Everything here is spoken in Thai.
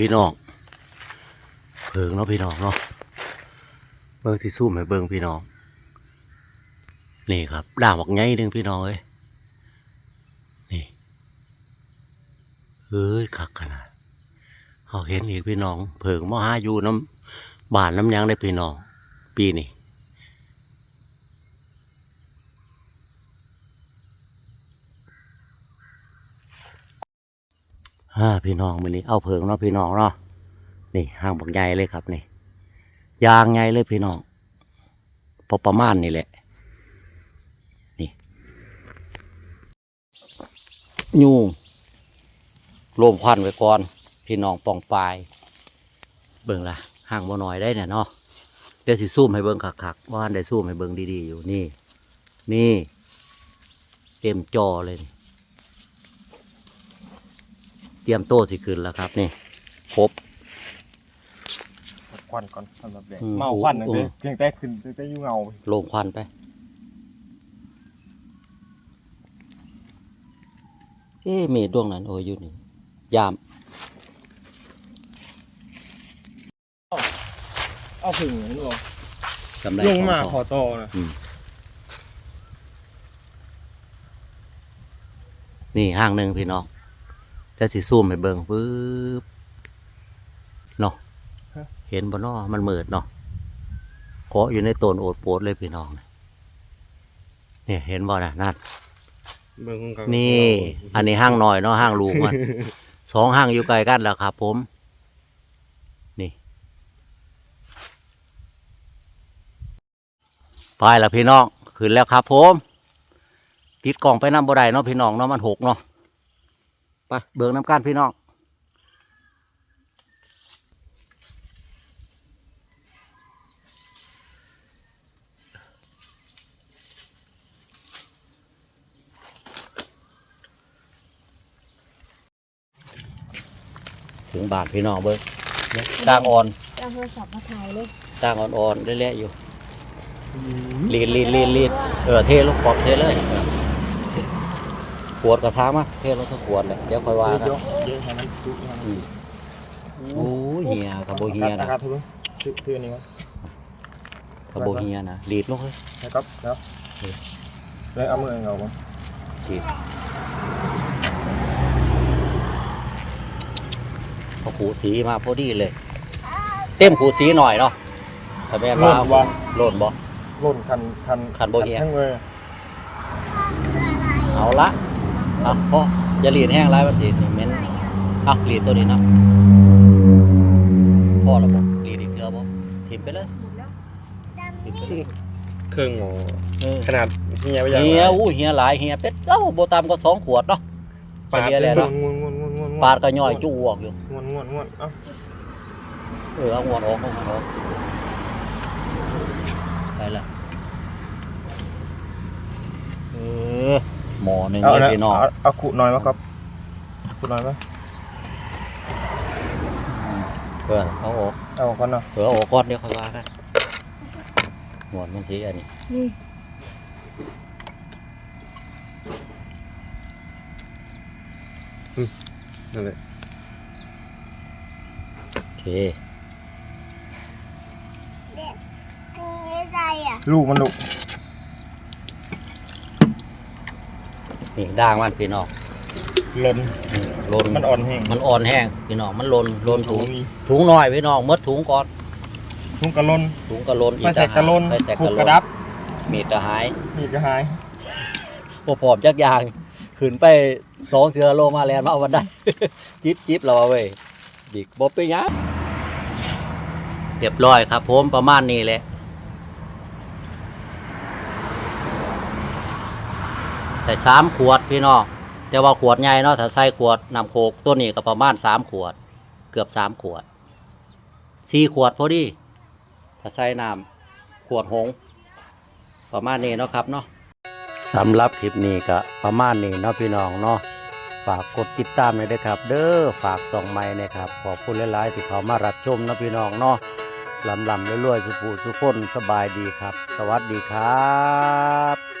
พี่น้องเพิงเนาะพี่น้องเนาะเบิ้งสิสู้ไหมเบิ้งพี่น้อง นี่ครับด่างบักไงหนึ่งพี่น้องเอ้ยนี่เอ้ยคักขนาดเขาเห็นอีกพี่น้อง เพิงมหาอยู่น้ำบานน้ำยังได้พี่น้อง ปีนี้ ฮ่าพี่น้องมือนี้เอาเพิงเนาะพี่น้องเนาะนี่ห้างบักใหญ่เลยครับนี่ยางใหญ่เลยพี่น้องพอประมาณนี่แหละนี่ยูงโลมควันไว้ก่อน พี่น้องปองปลาย เบิ่งละห่างบ่น้อยได้เนี่ยเนาะเดี๋ยวสิซูมให้เบิ่งคักๆว่านได้ซูมให้เบิ่งดีๆอยู่นี่ นี่ เต็มจอเลยนี่ เตรียมโต้สิขึ้นแล้วครับ นี่ครบ ควันก่อนสำหรับเด็กอืมเมาควันนั่นอืเด้มเพียงแต่ขึ้นแต่อยู่เงาโลงควันไป เอ๊ะมีดวงนั้นโอ้ยอยู่นี่ ยาม เอาผึ่งนี่บ่กำไรลงมาของขอต่อโตนะนี่ห้างหนึ่งพี่น้อง แล้วสิซูมให้เบิ่งปึ๊บเนาะเห็นบ่เนาะมันมืดเนาะเกาะอยู่ในต้นโอดโปดเลยพี่น้องเนี่ยเห็นบ่น่ะนั่น เบิ่งกันี่ อันนี้ห้างน้อยเนาะห้างลูกมัน สองห้างอยู่ไกลกันแล้วครับผม นี่ไปแล้วพี่น้องขึ้นแล้วครับผมติดกล่องไปน้ำบ่ได้เนาะพี่น้องเนาะมันหกเนาะ ไปเบิกน้ำกันพี่น้องถึงบาทพี่น้องเบิ้งด่างอ่อนเอาโทรศัพท์มาถ่ายเลยด่างอ่อนๆเละๆอยู่ลีดลีดลีดลีดเออเทลงปอกเทเลยเออ ขวดกระซ้ามาเทลงทั้งขวดเลยเดี๋ยวค่อยว่ากันเดี๋ยวเดี๋ยวให้มันจุให้มันอืมโอ้ยเฮียกับโบเฮียอานะกาศทุบถือถืออันนี้ก่อนกับโบเฮียนะลีดลงเลยนะครับเดี๋ยวเลยเอามือเงาก่อนลีดเอาขูสีมาพอดีเลย เต็มขูสีหน่อยเนาะถ้าแม่นหล่ว่านว่าโหล่นบ่หล่นคันคันคันบ่เหี้ยทั้งเลย เอาละ เอาพ่ออย่าลีดแห้งไรมันสินี่เหม็นเอาลีดตัวนี้เนาะพ่อระบบลีดอีกเกลือบ่ทิมไปเลยหมดแล้วทิมไปเลยเครื่องหมอเออขนาดเฮียไปอย่างเฮียอู้เฮียหลายเฮียเป็ดเอ้าโบตามก็สองขวดเนาะปาดเฉลี่ยแล้วเนาะงวนงวนงวนงวนปาดก็ย่อยจู้ออกอยู่งวนงวนงวนเอ้าเออเอางวดออกเอางวดออกไปละเออ หมอหนึ่งเอาเลยนะพี่น้องเอาเอาขุน้อยมาครับขุน้อยมาเพื่อเอาออกเอาก่อนเนาะเผื่อเอาออกก้อนเดียวค่อยว่ากันหมวดมันสีอันนี้นี่นั่นแหละโอเคลูกมันลูก นี่ด่างมันพี่น้องหล่นนี่ลนมันอ่อนแห้งมันอ่อนแห้งพี่น้องมันลนลนถุงมีถุงหน่อยพี่น้องมดถุงก่อนทุ่งกระลนถุงกระลนไปใส่กระลนไปใส่ผูกกระลกระนดับ มีดกระหายมีดกระหายพอผอมจักอยางขึ้นไปสองเทือโลมาแลนมาเอาวันได้จิบจิบเราเอาไว้บิกบบไปหยังเรียบร้อยครับผมประมาณนี้แหละ ใส่สามขวดพี่น้องแต่ว่าขวดใหญ่เนาะถ้าใส่ขวดน้ำโคกตัวนี้ก็ประมาณสามขวด เกือบสามขวดสี่ขวดพอดีถ้าใส่น้ำขวดหง ประมาณนี้เนาะครับเนาะสำหรับคลิปนี้ก็ประมาณนี้เนาะพี่น้องเนาะฝากกดติดตามหน่อยด้วยครับ เด้อฝากส่องไม้นะครับขอบคุณหลายๆที่เขามารับชมนะพี่น้องเนาะลำลำรวยๆสุขสุขคนสบายดีครับ สวัสดีครับ